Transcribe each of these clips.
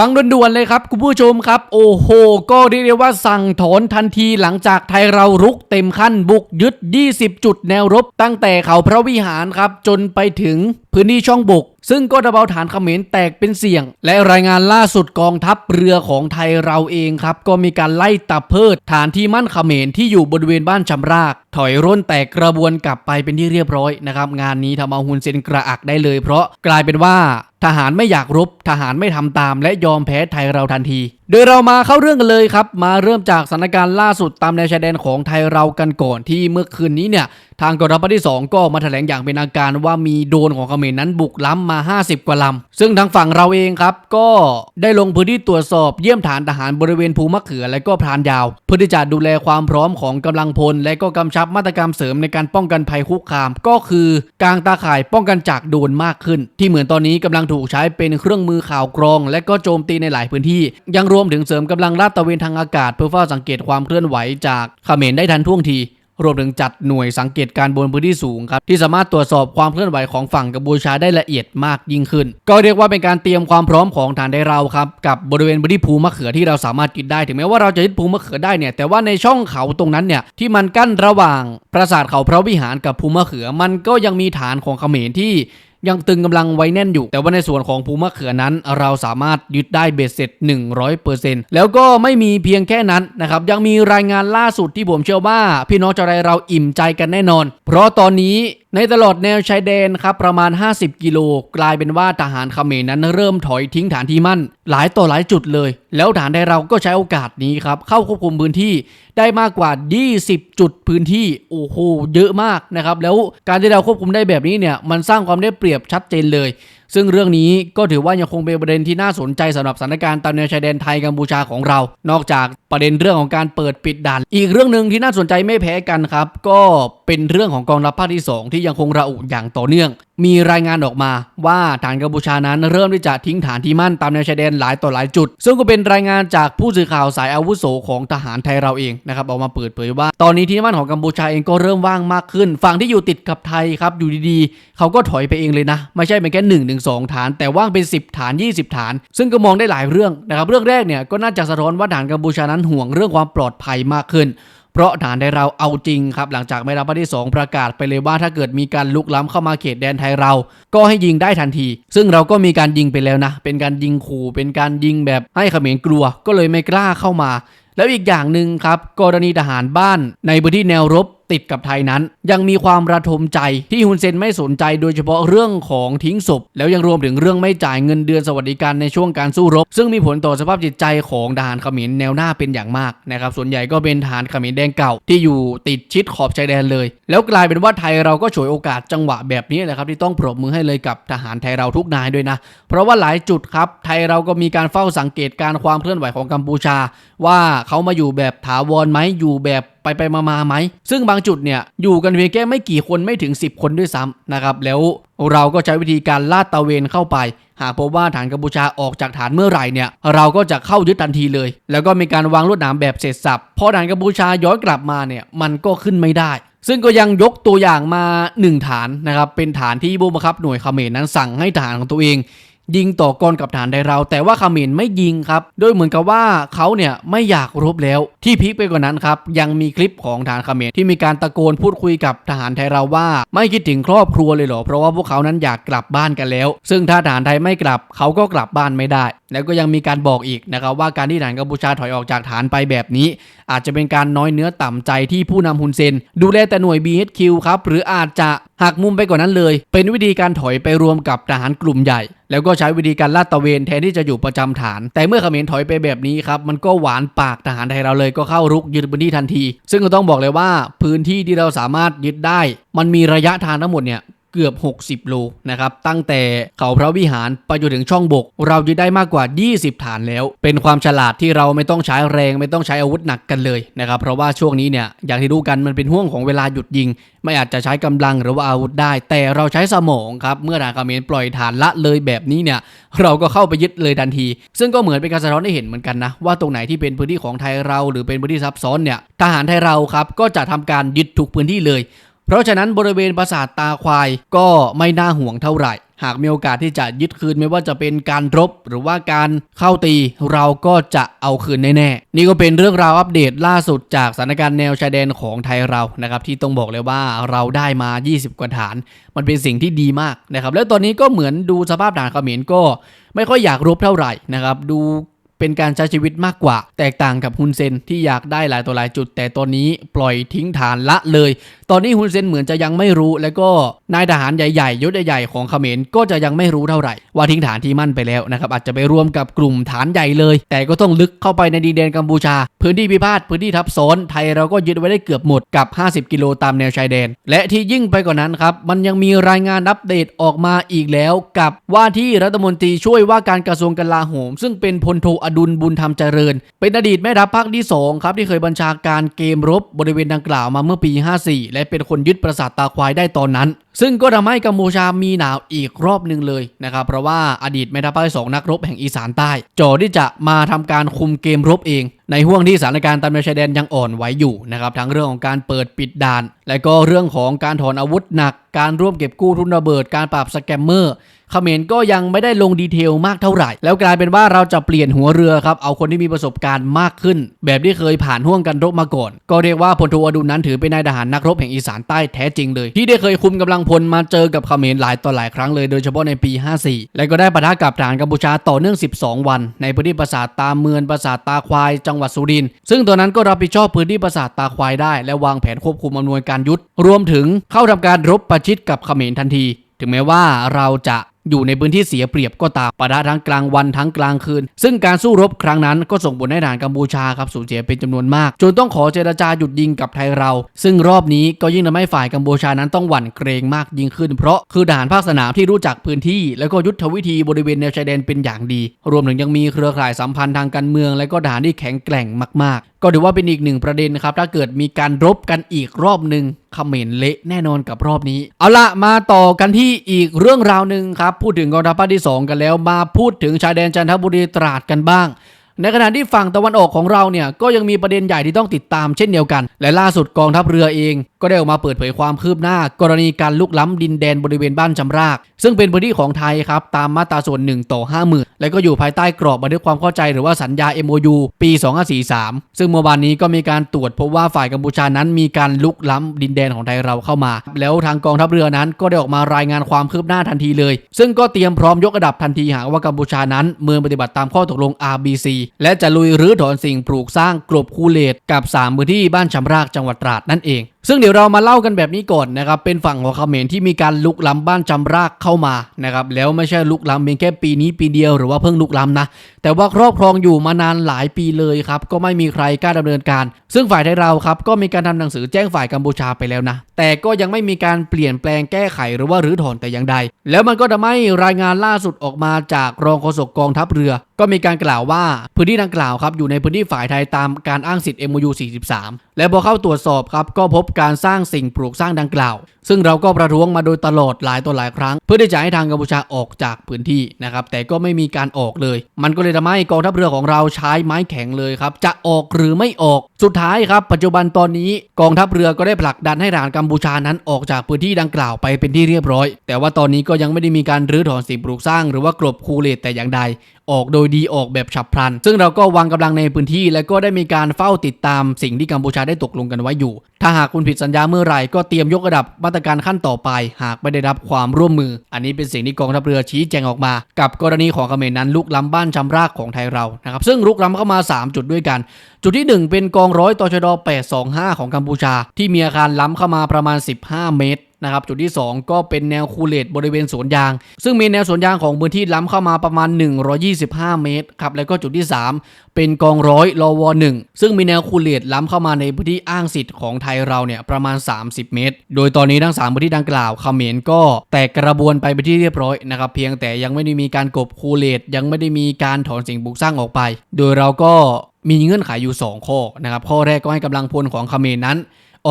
ฟังด่วนๆเลยครับคุณผู้ชมครับ โอ้โห ก็เรียกได้ว่าสั่งถอนทันทีหลังจากไทยเรารุกเต็มขั้นบุกยึด 20 จุดแนวรบ ตั้งแต่เขาพระวิหารครับ จนไปถึงพื้นที่ช่องบก ซึ่งก็ระเบาฐานเขมรแตกเป็นเสี่ยง และรายงานล่าสุดกองทัพเรือของไทยเราเองครับ ก็มีการไล่ตับเพิดฐานที่มั่นเขมรที่อยู่บริเวณบ้านชำราก ถอยร่นแตกกระบวนกลับไปเป็นที่เรียบร้อยนะครับงานนี้ทำเอาฮุนเซนกระอักได้เลย เพราะกลายเป็นว่าทหารไม่อยากรบทหารไม่ทำตาม และยอมแพ้ไทยเราทันที โดยเรามาเข้าเรื่องกันเลยครับ มาเริ่มจากสถานการณ์ล่าสุดตามแนวชายแดนของไทยเรากันก่อนที่เมื่อคืนนี้เนี่ย ทางกองทัพที่ 2 ก็มาแถลงอย่างเป็นทางการว่ามีโดนของเขมรนั้นบุกล้ำมา 50 กว่าลำ ซึ่งทางฝั่งเราเองครับ ก็ได้ลงพื้นที่ตรวจสอบเยี่ยมฐานทหารบริเวณภูมะเขือและก็พรานยาว เพื่อที่จะดูแลความพร้อมของกำลังพล และก็กำชับมาตรการเสริมในการป้องกันภัยคุกคาม ก็คือกางตาข่ายป้องกันจากโดนมากขึ้น ที่เหมือนตอนนี้กำลังถูกใช้เป็นเครื่องมือข่าวกรอง และก็โจมตีในหลายพื้นที่ยังรววมถึงเสริมกำลังลาดตระเวนทางอากาศ เพื่อเฝ้าสังเกตความเคลื่อนไหวจากเขมรได้ทันท่วงทีรวมถึงจัดหน่วยสังเกตการณ์บนพื้นที่สูงครับ ที่สามารถตรวจสอบความเคลื่อนไหวของฝั่งกัมพูชาได้ละเอียดมากยิ่งขึ้น ก็เรียกว่าเป็นการเตรียมความพร้อมของฐานได้เราครับ กับบริเวณพื้นที่ภูมะเขือที่เราสามารถยึดได้ถึงแม้ว่าเราจะยึดภูมะเขือได้เนี่ยแต่ว่าในช่องเขาตรงนั้นเนี่ยที่มันกั้นระหว่างปราสาทเขาพระวิหารกับภูมะเขือ มันก็ยังมีฐานของเขมรที่ ยังตึงกำลังไว้แน่นอยู่ แต่ว่าในส่วนของภูมะเขือนั้น เราสามารถยึดได้เบ็ดเสร็จ 100%แล้วก็ไม่มีเพียงแค่นั้นนะครับยังมีรายงานล่าสุดที่ผมเชื่อว่า พี่น้องชาวไทยเราอิ่มใจกันแน่นอน เพราะตอนนี้ในตลอดแนวชายแดนครับประมาณ 50 กิโลกลายเป็นว่าทหารเขมรนั้นเริ่มถอยทิ้งฐานที่มั่น หลายต่อหลายจุดเลย แล้วฐานไทยเราก็ใช้โอกาสนี้ครับเข้าควบคุมพื้นที่ได้มากกว่า 20 จุดพื้นที่โอ้โหเยอะมากนะครับแล้วการที่เราควบคุมได้แบบนี้เนี่ยมันสร้างความได้เปรียบชัดเจนเลย ซึ่งเรื่องนี้ก็ถือว่ายังคงเป็นประเด็นที่น่าสนใจสำหรับสถานการณ์ตามแนวชายแดนไทยกัมพูชาของเรา นอกจากประเด็นเรื่องของการเปิดปิดด่าน อีกเรื่องหนึ่งที่น่าสนใจไม่แพ้กันครับ ก็เป็นเรื่องของกองทัพภาคที่ 2 ที่ยังคงระอุอย่างต่อเนื่อง มีรายงานออกมาว่าฐานกัมพูชานั้นเริ่มที่จะทิ้งฐานที่มั่นตามแนวชายแดนหลายต่อหลายจุด ซึ่งก็เป็นรายงานจากผู้สื่อข่าวสายอาวุโสของทหารไทยเราเองนะครับออกมาเปิดเผยว่า ตอนนี้ที่มั่นของกัมพูชาเองก็เริ่มว่างมากขึ้น ฝั่งที่อยู่ติดกับไทยครับอยู่ดีๆ เขาก็ถอยไปเองเลยนะ ไม่ใช่เป็นแค่1นถึงสฐาน แต่ว่างเป็น 10 ฐาน 20 ฐาน ซึ่งก็มองได้หลายเรื่องนะครับเรื่องแรกเนี่ยก็น่าจะสะท้อนว่าฐานกัมพูชานั้นห่วงเรื่องความปลอดภัยมากขึ้นเพราะฐานไทยเราเอาจริงครับ หลังจากไม่รับภาคที่ 2 ประกาศไปเลยว่าถ้าเกิดมีการลุกล้ำเข้ามาเขตแดนไทยเรา ก็ให้ยิงได้ทันที ซึ่งเราก็มีการยิงไปแล้วนะ เป็นการยิงขู่ เป็นการยิงแบบให้เขมรกลัว ก็เลยไม่กล้าเข้ามา แล้วอีกอย่างหนึ่งครับ กรณีทหารบ้านในพื้นที่แนวรบ ติดกับไทยนั้น ยังมีความระทมใจที่ฮุนเซนไม่สนใจโดยเฉพาะเรื่องของทิ้งศพ แล้วยังรวมถึงเรื่องไม่จ่ายเงินเดือนสวัสดิการในช่วงการสู้รบ ซึ่งมีผลต่อสภาพจิตใจของทหารเขมรแนวหน้าเป็นอย่างมากนะครับส่วนใหญ่ก็เป็นทหารเขมรแดงเก่าที่อยู่ติดชิดขอบชายแดนเลย แล้วกลายเป็นว่าไทยเราก็ฉวยโอกาสจังหวะแบบนี้แหละครับที่ต้องปรบมือให้เลยกับทหารไทยเราทุกนายด้วยนะ เพราะว่าหลายจุดครับไทยเราก็มีการเฝ้าสังเกตการความเคลื่อนไหวของกัมพูชา ว่าเขามาอยู่แบบถาวรไหมอยู่แบบไปไปมามาไหม ซึ่งบางจุดเนี่ยอยู่กันเพียงแค่ไม่กี่คนไม่ถึง 10 คนด้วยซ้ำนะครับ แล้วเราก็ใช้วิธีการลาดตะเวนเข้าไป หากพบว่าฐานกัมพูชาออกจากฐานเมื่อไหร่เนี่ยเราก็จะเข้ายึดทันทีเลย แล้วก็มีการวางลวดหนามแบบเสร็จสับพอฐานกัมพูชาย้อนกลับมาเนี่ยมันก็ขึ้นไม่ได้ซึ่งก็ยังยกตัวอย่างมา 1 ฐานนะครับ เป็นฐานที่ผู้บังคับหน่วยเขมรนั้นสั่งให้ฐานของตัวเอง ยิงต่อกรกับฐานไดเรา แต่ว่าเขมรไม่ยิงครับ โดยเหมือนกับว่าเขาเนี่ยไม่อยากรบแล้ว ที่พีคไปกว่านั้นครับยังมีคลิปของฐานเขมรที่มีการตะโกนพูดคุยกับทหารไทยเราว่า ไม่คิดถึงครอบครัวเลยเหรอเพราะว่าพวกเขานั้นอยากกลับบ้านกันแล้ว ซึ่งถ้าทหารไทยไม่กลับเขาก็กลับบ้านไม่ได้ แล้วก็ยังมีการบอกอีกนะครับว่าการที่ทหารกัมพูชาถอยออกจากฐานไปแบบนี้ อาจจะเป็นการน้อยเนื้อต่ำใจที่ผู้นำฮุนเซน ดูแลแต่หน่วย BHQ ครับหรืออาจจะหักมุมไปกว่านั้นเลย เป็นวิธีการถอยไปรวมกับทหารกลุ่มใหญ่ แล้วก็ใช้วิธีการลาดตระเวนแทนที่จะอยู่ประจำฐาน แต่เมื่อเขมรถอยไปแบบนี้ครับมันก็หวานปากทหารไทยเราเลยก็เข้ารุกยึดพื้นที่ทันที ซึ่งก็ต้องบอกเลยว่าพื้นที่ที่เราสามารถยึดได้ มันมีระยะทางทั้งหมดเนี่ย เกือบ 60 โลนะครับ ตั้งแต่เขาพระวิหารไปจนถึงช่องบก เรายึดได้มากกว่า 20 ฐานแล้ว เป็นความฉลาดที่เราไม่ต้องใช้แรงไม่ต้องใช้อาวุธหนักกันเลยนะครับ เพราะว่าช่วงนี้เนี่ยอย่างที่รู้กันมันเป็นห่วงของเวลาหยุดยิง ไม่อาจจะใช้กำลังหรือว่าอาวุธได้ แต่เราใช้สมองครับ เมื่อทหารเขมรปล่อยฐานละเลยแบบนี้เนี่ยเราก็เข้าไปยึดเลยทันที ซึ่งก็เหมือนเป็นการสะท้อนให้เห็นเหมือนกันนะว่าตรงไหนที่เป็นพื้นที่ของไทยเรา หรือเป็นพื้นที่ซับซ้อนเนี่ยทหารไทยเราครับก็จะทำการยึดทุกพื้นที่เลย เพราะฉะนั้นบริเวณปราสาทตาควายก็ไม่น่าห่วงเท่าไหร่ หากมีโอกาสที่จะยึดคืนไม่ว่าจะเป็นการรบ หรือว่าการเข้าตีเราก็จะเอาคืนแน่ๆ นี่ก็เป็นเรื่องราวอัปเดตล่าสุดจากสถานการณ์แนวชายแดนของไทยเรานะครับที่ต้องบอกเลยว่าเราได้มา 20 กว่าฐาน มันเป็นสิ่งที่ดีมากนะครับแล้วตอนนี้ก็เหมือนดูสภาพฐานเขมรก็ไม่ค่อยอยากรบเท่าไหร่นะครับดู เป็นการใช้ชีวิตมากกว่า แตกต่างกับฮุนเซนที่อยากได้หลายตัวหลายจุด แต่ตอนนี้ปล่อยทิ้งฐานละเลย ตอนนี้ฮุนเซนเหมือนจะยังไม่รู้ แล้วก็นายทหารใหญ่ๆยศใหญ่ๆของเขมรก็จะยังไม่รู้เท่าไหร่ ว่าทิ้งฐานที่มั่นไปแล้วนะครับอาจจะไปรวมกับกลุ่มฐานใหญ่เลย แต่ก็ต้องลึกเข้าไปในดินแดนกัมพูชา พื้นที่พิพาทพื้นที่ทับซ้อนไทยเราก็ยึดไว้ได้เกือบหมดกับ 50 กิโลตามแนวชายแดน และที่ยิ่งไปกว่านั้นครับมันยังมีรายงานอัปเดตออกมาอีกแล้ว กับว่าที่รัฐมนตรีช่วยว่าการกระทรวงกลาโหม ซึ่งเป็นพลโทออดุลบุญธรรมเจริญ เป็นอดีตแม่ทัพภาคที่ 2 ครับ ที่เคยบัญชาการเกมรบบริเวณดังกล่าวมาเมื่อปี 54 และเป็นคนยึดปราสาทตาควายได้ตอนนั้น ซึ่งก็ทำให้กัมพูชามีหนาวอีกรอบหนึ่งเลยนะครับเพราะว่าอดีตแม่ทัพภาคที่สองนักรบแห่งอีสานใต้จ่อที่จะมาทำการคุมเกมรบเองในห่วงที่สถานการณ์ตามแนวชายแดนยังอ่อนไหวอยู่นะครับทั้งเรื่องของการเปิดปิดด่าน และก็เรื่องของการถอนอาวุธหนัก การร่วมเก็บกู้ทุนระเบิดการปราบสแกมเมอร์ เขมรก็ยังไม่ได้ลงดีเทลมากเท่าไหร่ แล้วกลายเป็นว่าเราจะเปลี่ยนหัวเรือครับ เอาคนที่มีประสบการณ์มากขึ้น แบบที่เคยผ่านห่วงกันรบมาก่อน ก็เรียกว่าพลโทอดุลนั้นถือเป็นนายทหารนักรบแห่งอีสานใต้แท้จริงเลย ที่ได้เคยคุมกำลังพลมาเจอกับเขมรหลายต่อหลายครั้งเลยโดยเฉพาะในปี 54 และก็ได้ปะทะกับทหารกัมพูชาต่อเนื่อง 12 วัน ในพื้นที่ปราสาทตาเมือนปราสาทตาควาย จังหวัดสุรินทร์ซึ่งตัวนั้นก็รับผิดชอบพื้นที่ปราสาทตาควายได้ และวางแผนควบคุมอำนวยการยุทธรวมถึงเข้าทำการรบประชิดกับเขมรทันที ถึงแม้ว่าเราจะ อยู่ในพื้นที่เสียเปรียบก็ตามปะทะทั้งกลางวันทั้งกลางคืน ซึ่งการสู้รบครั้งนั้นก็ส่งผลให้ทหารกัมพูชาครับสูญเสียเป็นจำนวนมาก จนต้องขอเจรจาหยุดยิงกับไทยเรา ซึ่งรอบนี้ก็ยิ่งทำให้ฝ่ายกัมพูชานั้นต้องหวั่นเกรงมากยิ่งขึ้น เพราะคือทหารภาคสนามที่รู้จักพื้นที่ และก็ยุทธวิธีบริเวณแนวชายแดนเป็นอย่างดี รวมถึงยังมีเครือข่ายสัมพันธ์ทางการเมือง และก็ทหารที่แข็งแกร่งมาก ๆ ก็ถือว่าเป็นอีกหนึ่งประเด็นครับถ้าเกิดมีการรบกันอีกรอบหนึ่งเขมรเละแน่นอนกับรอบนี้ เอาละมาต่อกันที่อีกเรื่องราวหนึ่งครับ พูดถึงกองทัพภาคที่ 2 กันแล้ว มาพูดถึงชายแดนจันทบุรีตราดกันบ้าง ในขณะที่ฝั่งตะวันออกของเราเนี่ยก็ยังมีประเด็นใหญ่ที่ต้องติดตามเช่นเดียวกัน และล่าสุดกองทัพเรือเอง ก็ได้ออกมาเปิดเผยความคืบหน้า กรณีการลุกล้ำดินแดนบริเวณบ้านจำราก ซึ่งเป็นพื้นที่ของไทยครับตามมาตราส่วน1ต่อ50,000และก็อยู่ภายใต้กรอบบันทึกความเข้าใจหรือว่าสัญญา MOU ปี 2543 ซึ่งเมื่อวานนี้ก็มีการตรวจพบว่าฝ่ายกัมพูชานั้นมีการลุกล้ำดินแดนของไทยเราเข้ามา แล้วทางกองทัพเรือนั้นก็ได้ออกมารายงานความคืบหน้าทันทีเลย ซึ่งก็เตรียมพร้อมยกระดับทันทีหากว่ากัมพูชานั้นเมืองปฏิบัติตามข้อตกลง RBC และจะลุยรื้อถอนสิ่งปลูกสร้างกลบคูเลตกับ3พื้นที่บ้านชำรากจังหวัดตราดนั่นเองซึ่งเดี๋ยวเรามาเล่ากันแบบนี้ก่อนนะครับเป็นฝั่งของเขมรที่มีการลุกล้ำบ้านจำรากเข้ามานะครับแล้วไม่ใช่ลุกล้ำเพียงแค่ปีนี้ปีเดียวหรือว่าเพิ่งลุกล้ำนะแต่ว่าครอบครองอยู่มานานหลายปีเลยครับก็ไม่มีใครกล้าดำเนินการ ซึ่งฝ่ายไทยเราครับก็มีการทำหนังสือแจ้งฝ่ายกัมพูชาไปแล้วนะแต่ก็ยังไม่มีการเปลี่ยนแปลงแก้ไขหรือว่ารื้อถอนแต่อย่างใด แล้วมันก็ทำให้รายงานล่าสุดออกมาจากรองโฆษกกองทัพเรือ ก็มีการกล่าวว่าพื้นที่ดังกล่าวครับอยู่ในพื้นที่ฝ่ายไทยตามการอ้างสิทธิ์ MOU 43 และพอเข้าตรวจสอบครับก็พบการสร้างสิ่งปลูกสร้างดังกล่าว ซึ่งเราก็ประท้วงมาโดยตลอดหลายต่อหลายครั้ง เพื่อที่จะให้ทางกัมพูชาออกจากพื้นที่นะครับแต่ก็ไม่มีการออกเลย มันก็เลยทำให้กองทัพเรือของเราใช้ไม้แข็งเลยครับจะออกหรือไม่ออกสุดท้ายครับ ปัจจุบันตอนนี้กองทัพเรือก็ได้ผลักดันให้ทหารกัมพูชานั้นออกจากพื้นที่ดังกล่าวไปเป็นที่เรียบร้อย แต่ว่าตอนนี้ก็ยังไม่ได้มีการรื้อถอนสิ่งปลูกสร้างหรือว่ากลบคูเลตแต่อย่างใดออกโดยดีออกแบบฉับพลัน ซึ่งเราก็วางกำลังในพื้นที่ และก็ได้มีการเฝ้าติดตามสิ่งที่กัมพูชาได้ตกลงกันไว้อยู่ ถ้าหากคุณผิดสัญญาเมื่อไหร่ก็เตรียมยกระดับมาตรการขั้นต่อไป หากไม่ได้รับความร่วมมือ อันนี้เป็นสิ่งที่กองทัพเรือชี้แจงออกมา กับกรณีของเขมรนั้นลุกล้ำบ้านชำรากของไทยเรานะครับซึ่งลุกล้ำเข้ามา 3 จุดด้วยกัน จุดที่ 1 เป็นกองร้อยตชด825 ของกัมพูชา ที่มีอาคารล้ำเข้ามาประมาณ 15 เมตร นะครับจุดที่ 2 ก็เป็นแนวคูเลตบริเวณสวนยาง ซึ่งมีแนวสวนยางของพื้นที่ล้ำเข้ามาประมาณ 125 เมตรครับแล้วก็จุดที่ 3 เป็นกองร้อยรอวหนึ่งซึ่งมีแนวคูเลตล้ำเข้ามาในพื้นที่อ้างสิทธิ์ของไทยเราเนี่ยประมาณ 30 เมตร โดยตอนนี้ทั้ง3พื้นที่ดังกล่าวเขมรก็แตกกระบวนไปเป็นที่เรียบร้อยนะครับเพียงแต่ยังไม่ได้มีการกบคูเลตยังไม่ได้มีการถอนสิ่งปลูกสร้างออกไป โดยเราก็มีเงื่อนไขอยู่ 2 ข้อนะครับข้อแรกก็ให้กำลังพลของเขมรนั้น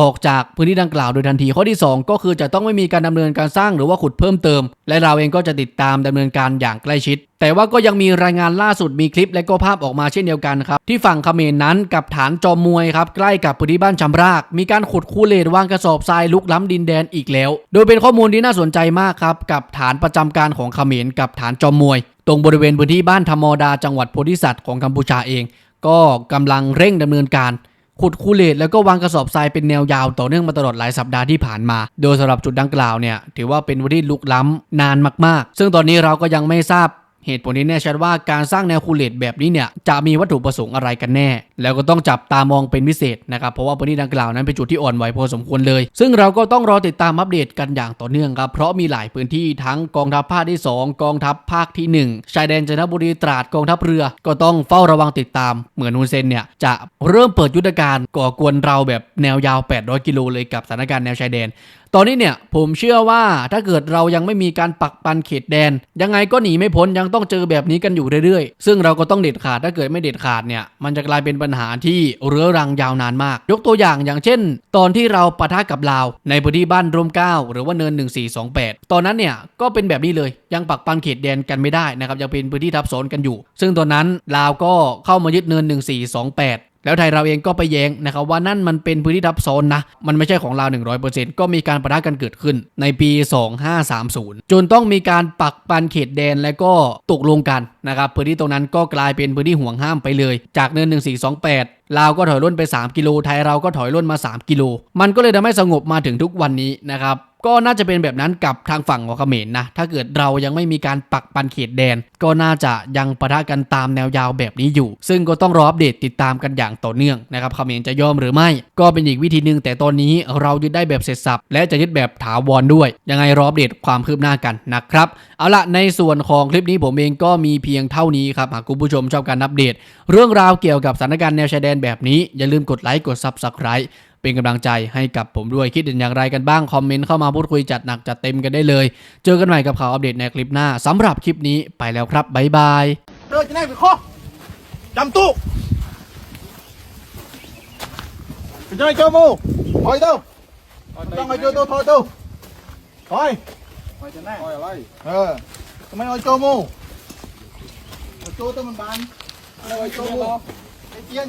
ออกจากพื้นที่ดังกล่าวโดยทันทีข้อที่ 2 ก็คือจะต้องไม่มีการดำเนินการสร้างหรือว่าขุดเพิ่มเติม และเราเองก็จะติดตามดำเนินการอย่างใกล้ชิด แต่ว่าก็ยังมีรายงานล่าสุดมีคลิปและก็ภาพออกมาเช่นเดียวกันครับที่ฝั่งเขมรนั้นกับฐานจอมมวยครับใกล้กับพื้นที่บ้านชำราก มีการขุดคูเลตวางกระสอบทรายลุกล้ำดินแดนอีกแล้ว โดยเป็นข้อมูลที่น่าสนใจมากครับกับฐานประจำการของเขมรกับฐานจอมมวย ตรงบริเวณพื้นที่บ้านธรรมดาจังหวัดโพธิสัตว์ของกัมพูชาเอง ก็กำลังเร่งดำเนินการ ขุดคูเลตแล้วก็วางกระสอบทรายเป็นแนวยาวต่อเนื่องมาตลอดหลายสัปดาห์ที่ผ่านมา โดยสำหรับจุดดังกล่าวเนี่ยถือว่าเป็นวันที่ลุกล้ำนานมากๆ ซึ่งตอนนี้เราก็ยังไม่ทราบ เหตุผลที่แน่ชัดว่าการสร้างแนวคูเลตแบบนี้เนี่ยจะมีวัตถุประสงค์อะไรกันแน่ แล้วก็ต้องจับตามองเป็นพิเศษนะครับเพราะว่าพื้นที่ดังกล่าวนั้นเป็นจุดที่อ่อนไหวพอสมควรเลย ซึ่งเราก็ต้องรอติดตามอัปเดตกันอย่างต่อเนื่องครับเพราะมีหลายพื้นที่ทั้งกองทัพภาคที่ 2 กองทัพภาคที่ 1 ชายแดนจันทบุรีตราดกองทัพเรือ ก็ต้องเฝ้าระวังติดตาม เหมือนฮุนเซนเนี่ยจะเริ่มเปิดยุทธการก่อกวนเราแบบแนวยาว 800 กิโลเลยกับสถานการณ์แนวชายแดน ตอนนี้เนี่ยผมเชื่อว่าถ้าเกิดเรายังไม่มีการปักปันเขตแดน ยังไงก็หนีไม่พ้นยังต้องเจอแบบนี้กันอยู่เรื่อยๆ ซึ่งเราก็ต้องเด็ดขาดถ้าเกิดไม่เด็ดขาดเนี่ยมันจะกลายเป็นปัญหาที่เรื้อรังยาวนานมาก ยกตัวอย่างอย่างเช่น ตอนที่เราปะทะกับลาว ในพื้นที่บ้านร่มเก้าหรือว่าเนิน 1428 ตอนนั้นเนี่ยก็เป็นแบบนี้เลยยังปักปันเขตแดนกันไม่ได้นะครับยังเป็นพื้นที่ทับซ้อนกันอยู่ ซึ่งตอนนั้นลาวก็เข้ามายึดเนิน 1428 แล้วไทยเราเองก็ไปแย้งนะครับว่านั่นมันเป็นพื้นที่ทับซ้อนนะ มันไม่ใช่ของเรา 100%ก็มีการประทะกันเกิดขึ้นในปี 2530 จนต้องมีการปักปันเขตแดนและก็ตกลงกันนะครับพื้นที่ตรงนั้นก็กลายเป็นพื้นที่ห่วงห้ามไปเลย จากเนิน 1428ลาวก็ถอยร่นไป 3 กิโลไทยเราก็ถอยร่นมา 3 กิโล มันก็เลยทำให้สงบมาถึงทุกวันนี้นะครับ ก็น่าจะเป็นแบบนั้นกับทางฝั่งของเขมรนะ ถ้าเกิดเรายังไม่มีการปักปันเขตแดน ก็น่าจะยังปะทะกันตามแนวยาวแบบนี้อยู่ ซึ่งก็ต้องรออัปเดตติดตามกันอย่างต่อเนื่องนะครับเขมรจะยอมหรือไม่ ก็เป็นอีกวิธีหนึ่งแต่ตอนนี้เรายึดได้แบบเสร็จสับ และจะยึดแบบถาวรด้วย ยังไงรออัปเดตความคืบหน้ากันนะครับ เอาละในส่วนของคลิปนี้ผมเองก็มีเพียงเท่านี้ครับหากคุณผู้ชมชอบการอัปเดต เรื่องราวเกี่ยวกับสถานการณ์แนวชายแดนแบบนี้อย่าลืมกดไลค์กด Subscribe เป็นกำลังใจให้กับผมด้วยคิดเห็นอย่างไรกันบ้าง คอมเมนต์เข้ามาพูดคุยจัดหนักจัดเต็มกันได้เลย เจอกันใหม่กับข่าวอัปเดตในคลิปหน้าสำหรับคลิปนี้ไปแล้วครับบ๊ายบายเราจะได้ไปข้อจำตู้ไจะได้เจ้ามูถอยเต้าต้องไปเจ้าตัวถอยเต้าถอยถอจะแน่ถอยอะไรเออทำไมเอาเจ้ามูเจ้าตัวมันบานเอาเจ้ามูไอ้เจียน